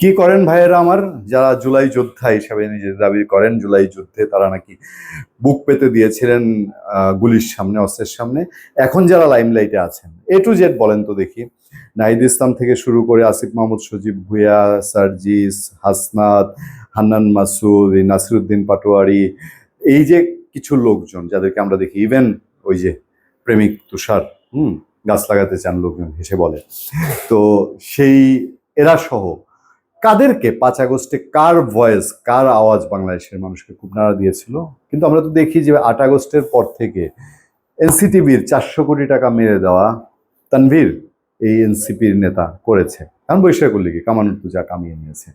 কি করেন ভাইয়েরা আমার? যারা জুলাই যোদ্ধা হিসাবে নিজের দাবি করেন, জুলাই যুদ্ধে তারা নাকি বুক পেতে দিয়েছিলেন গুলির সামনে, অস্ত্রের সামনে। এখন যারা লাইমলাইটে আছেন এ টু জেড বলেন তো দেখি। নাহিদ ইসলাম থেকে শুরু করে আসিফ মাহমুদ, সজীব ভুয়া সার্জিস, হাসনাত, হান্নান মাসুদ নাসিরুদ্দিন পাটোয়ারি, এই যে কিছু লোকজন যাদেরকে আমরা দেখি ইভেন ওই যে প্রেমিক তুষার, হুম, গাছ লাগাতে চান লোকজন হেসে বলে। তো সেই, এরা সহ কাদেরকে পাঁচ আগস্টে কার ভয়েস, কার আওয়াজ বাংলাদেশের মানুষকে খুব নাড়া দিয়েছিল? কিন্তু আমরা তো দেখি যে আট আগস্টের পর থেকে এনসিটিভির চারশো কোটি টাকা মেরে দেওয়া তানভীর এই এনসিপির নেতা করেছে। কারণ বৈশাখ উল্লেখে কামানুর তো যা কামিয়ে নিয়েছে।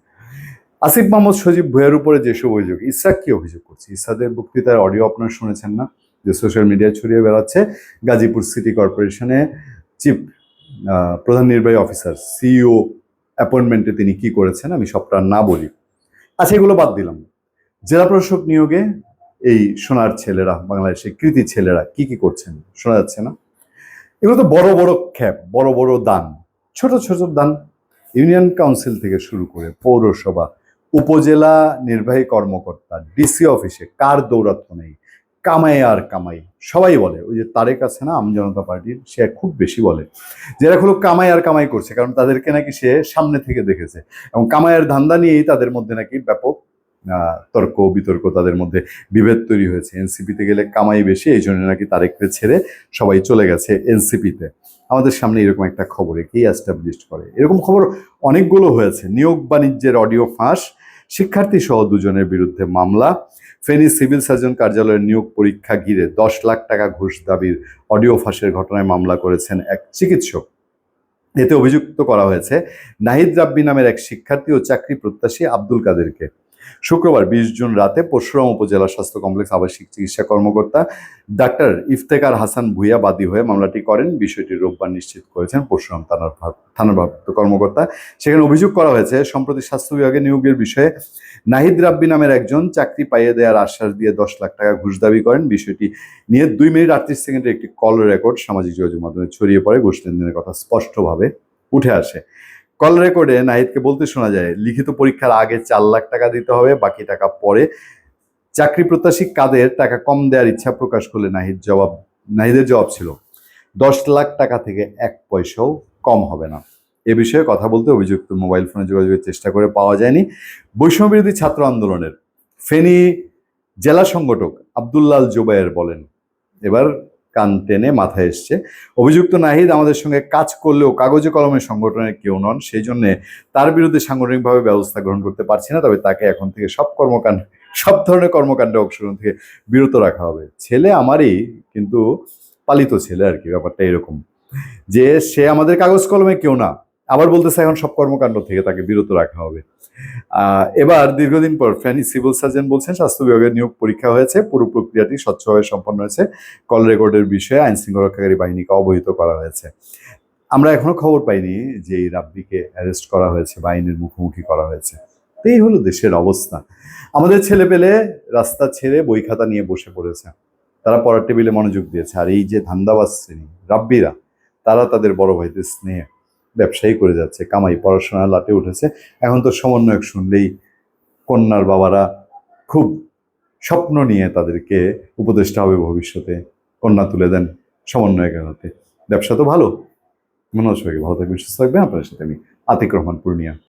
আসিফ মোহাম্মদ সজীব ভুইয়ার উপরে যেসব অভিযোগ, ইসরাক কি অভিযোগ করছে? ইসরাদের বক্তৃতার অডিও আপনারা শুনেছেন না? যে সোশ্যাল মিডিয়ায় ছড়িয়ে বেড়াচ্ছে গাজীপুর সিটি কর্পোরেশনে চিফ প্রধান নির্বাহী অফিসার, সিইও অ্যাপয়েন্টমেন্টে তিনি কি করেছেন আমি সবটা না বলি। আচ্ছা এগুলো বাদ দিলাম। জেলা প্রশাসক নিয়োগে এই সোনার ছেলেরা, বাংলাদেশের কৃতি ছেলেরা কি কি করছেন শোনা যাচ্ছে না। এগুলো তো বড় বড় খ্যাপ, বড় বড় দান, ছোট ছোট দান। ইউনিয়ন কাউন্সিল থেকে শুরু করে পৌরসভা, উপজেলা নির্বাহী কর্মকর্তা, ডিসি অফিসে কার দৌরাত্ম নেই? কামাই আর কামাই, সবাই বলে। ওই যে তারেক আছে না, আম জনতা পার্টির, সে খুব বেশি বলে। যারা খুব কামাই আর কামাই করছে, কারণ তাদেরকে নাকি সে সামনে থেকে দেখেছে। এবং কামাইয়ের ধান্দা নিয়েই তাদের মধ্যে নাকি ব্যাপক তর্ক, বিতর্ক তাদের মধ্যে বিভেদ তৈরি হয়েছে। এনসিপিতে গেলে কামাই বেশি, এই জন্য নাকি তারেককে ছেড়ে সবাই চলে গেছে এনসিপিতে। আমাদের সামনে এরকম একটা খবর, একেই অ্যাস্টাবলিশ করে। এরকম খবর অনেকগুলো হয়েছে। নিয়োগ বাণিজ্যের অডিও ফাঁস শিক্ষার্থী সহ দুজনের বিরুদ্ধে মামলা। ফেনী সিভিল সার্জন কার্যালয়ের নিয়োগ পরীক্ষা ঘিরে দশ লাখ টাকা ঘুষ দাবির অডিও ফাঁসের ঘটনায় মামলা করেছেন এক চিকিৎসক। এতে অভিযুক্ত করা হয়েছে নাহিদ রাব্বি নামের এক শিক্ষার্থী ও চাকরি প্রত্যাশী আব্দুল কাদেরকে। শুক্রবার বিশ জুন রাতে পরশুরাম উপজেলা স্বাস্থ্য কমপ্লেক্স আবাসিক চিকিৎসা কর্মকর্তা ডাক্তার ইফতেকার হাসান ভুইয়া বাদী হয়ে মামলাটি করেন। বিষয়টি রোববার নিশ্চিত করেছেন পরশুরাম থানার থানার কর্মকর্তা। সেখানে অভিযোগ করা হয়েছে, সম্প্রতি স্বাস্থ্য বিভাগে নিয়োগের বিষয়ে নাহিদ রাব্বি নামের একজন চাকরি পাইয়ে দেওয়ার আশ্বাস দিয়ে দশ লাখ টাকা ঘুষ দাবি করেন। বিষয়টি নিয়ে দুই মিনিট আটত্রিশ সেকেন্ডের একটি কল রেকর্ড সামাজিক যোগাযোগ মাধ্যমে ছড়িয়ে পড়ে। ঘুষ লেনদেনের কথা স্পষ্টভাবে উঠে আসে। কল রেকর্ডে নাহিদকে বলতে শোনা যায়, লিখিত পরীক্ষার আগে চার লাখ টাকা দিতে হবে, বাকি টাকা পরে। চাকরি প্রত্যাশী কাদের টাকা কম দেওয়ার ইচ্ছা প্রকাশ করলে নাহিদ জবাব, নাহিদের জবাব ছিল, দশ লাখ টাকা থেকে এক পয়সাও কম হবে না। এ বিষয়ে কথা বলতে অভিযুক্ত মোবাইল ফোনে যোগাযোগের চেষ্টা করে পাওয়া যায়নি। বৈষম্য বিরোধী ছাত্র আন্দোলনের ফেনী জেলা সংগঠক আবদুল্লাল জোবায়ের বলেন, এবার কান টেনে মাথায় এসছে। অভিযুক্ত নাহিদ আমাদের সঙ্গে কাজ করলেও কাগজে কলমে সংগঠনের কেউ নন, সেই জন্যে তার বিরুদ্ধে সাংগঠনিকভাবে ব্যবস্থা গ্রহণ করতে পারছি না, তবে তাকে এখন থেকে সব কর্মকাণ্ড, সব ধরনের কর্মকাণ্ডে অংশগ্রহণ থেকে বিরত রাখা হবে। ছেলে আমারই কিন্তু পালিত ছেলে আর কি, ব্যাপারটা এরকম। যে সে আমাদের কাগজ কলমে কেউ না আবার বলতেছে, এখন সব কর্মকাণ্ড থেকে তাকে বিরত রাখা হবে। এবার দীর্ঘদিন পর ফ্যানি সিভিল সার্জন বলছেন, স্বাস্থ্য বিভাগের নিয়োগ পরীক্ষা হয়েছে, পুরো প্রক্রিয়াটি স্বচ্ছভাবে সম্পন্ন হয়েছে। কল রেকর্ডের বিষয়ে আইন শৃঙ্খলা রক্ষাকারী বাহিনীকে অবহিত করা হয়েছে। আমরা এখনও খবর পাইনি যে এই রাব্বিকে অ্যারেস্ট করা হয়েছে বা আইনের মুখোমুখি করা হয়েছে। এই হলো দেশের অবস্থা। আমাদের ছেলে পেলে রাস্তা ছেড়ে বই খাতা নিয়ে বসে পড়েছে। তারা পড়ার টেবিলে মনোযোগ দিয়েছে। আর এই যে ধান্দাবাজ শ্রেণি, রাব্বিরা, তারা তাদের বড় ভাইদের স্নেহে। ব্যবসায়ী করে যাচ্ছে, কামাই পড়াশোনা লাটে উঠেছে। এখন তো সমন্বয়ক শুনলেই কন্যার বাবারা খুব স্বপ্ন নিয়ে তাদেরকে উপদেষ্টা হবে ভবিষ্যতে, কন্যা তুলে দেন সমন্বয়কের হাতে। ব্যবসা তো ভালো। মনে হচ্ছে ভালো থাকবেন, সুস্থ থাকবেন। আপনার সাথে আমি আতিক রহমান, পূর্ণিয়া।